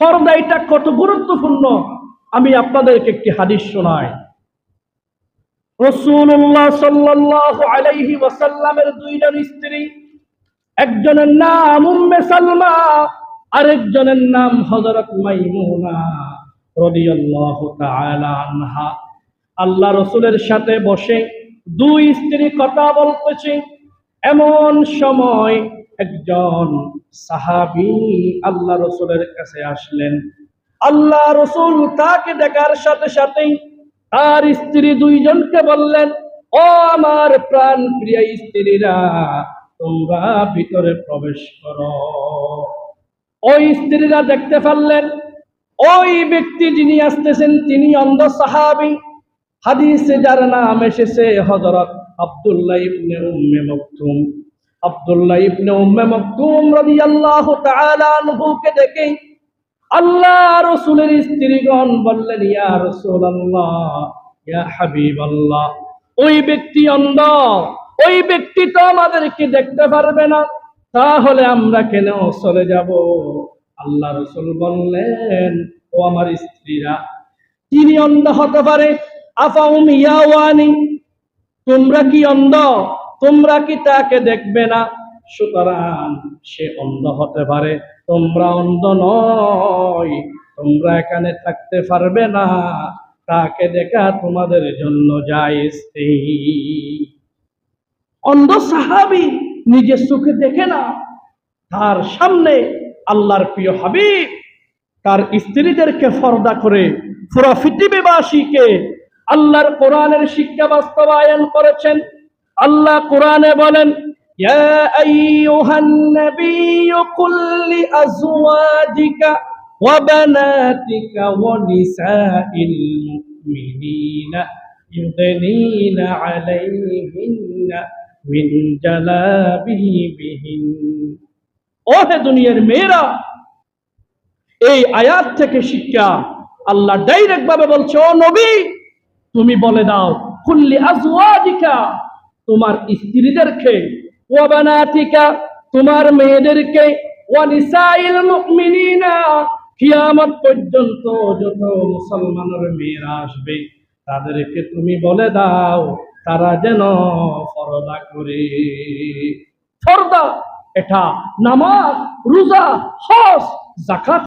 ফরদা এটা কত গুরুত্বপূর্ণ, আমি আপনাদেরকে একটি হাদিস শোনাই। রসুল্লাহ সাল্লাল্লাহু আলাইহি ওয়াসাল্লামের দুইজন স্ত্রী, একজনের নাম উম্মে সালমা, আরেকজনের নাম হযরত মাইমুনা রাদিয়াল্লাহু তাআলা আনহা। আল্লাহ রসুলের সাথে বসে দুই স্ত্রী কথা বলতেছে। এমন সময় একজন সাহাবী আল্লাহ রসুলের কাছে আসলেন। আল্লাহ রসুল তাকে দেখার সাথে সাথেই তার স্ত্রী দুইজনকে বললেন, ও আমার প্রাণ প্রিয় স্ত্রীরা, তোমরা ভিতরে প্রবেশ করো। ওই স্ত্রীরা দেখতে পারলেন, ওই ব্যক্তি যিনি আসতেছেন তিনি অন্ধ সাহাবি। হাদিসে যার নাম এসেছে হযরত আব্দুল্লাহ ইবনে উম্মে মকতুম আব্দুল্লাহ ইবনে উম্মে মকতুম রাদিয়াল্লাহু তাআলা আনহুকে দেখে আল্লাহ রসুলের স্ত্রীগণ বললেন, ইয়া রাসূলুল্লাহ, ইয়া হাবিবাল্লাহ, ওই ব্যক্তি অন্ধ, ওই ব্যক্তি তো আমাদেরকে দেখতে পারবে না, তাহলে আমরা কেন চলে যাব? আল্লাহ রসুল বললেন, ও আমার স্ত্রীরা, তিনি অন্ধ হতে পারে। আফাউম ইয়াওয়ানি, তোমরা কি অন্ধ? তোমরা কি তাকে দেখবে না? সুতরাং সে অন্ধ হতে পারে। তোমরা অন্ধ নয়। তোমরা এখানে থাকতে পারবে না। তাকে দেখা তোমাদের জন্য নেই। অন্ধ সাহাবি নিজের চোখে দেখে না। তার সামনে আল্লাহর প্রিয় হাবিব, তার স্ত্রীদেরকে ফর্দা করে পুরো পৃথিবীবাসীকে আল্লাহর কোরআনের শিক্ষা বাস্তবায়ন করেছেন। আল্লাহ কোরআনে বলেন يا أيها النبي قل لأزواجك وبناتك ونساء المؤمنين يدنين عليهن من جلابيبهن ও হে দুনিয়ার মেয়েরা এই আয়াত থেকে শিক্ষা আল্লাহ ডাইরেক্ট ভাবে বলছে ও নবী তুমি বলে দাও কুল্লি আজওয়াজিকা তোমার স্ত্রীদেরকে ওয়া তোমার মেয়েদেরকে, ওয়া নিসাইল মুমিনিনা, কিয়ামত পর্যন্ত যত মুসলমানের মেয়েরা আসবে, তাদেরকে তুমি বলে দাও, তারা যেন ফরদা করে। ফরদা, এটা নামাজ, রোজা, হজ জাকাত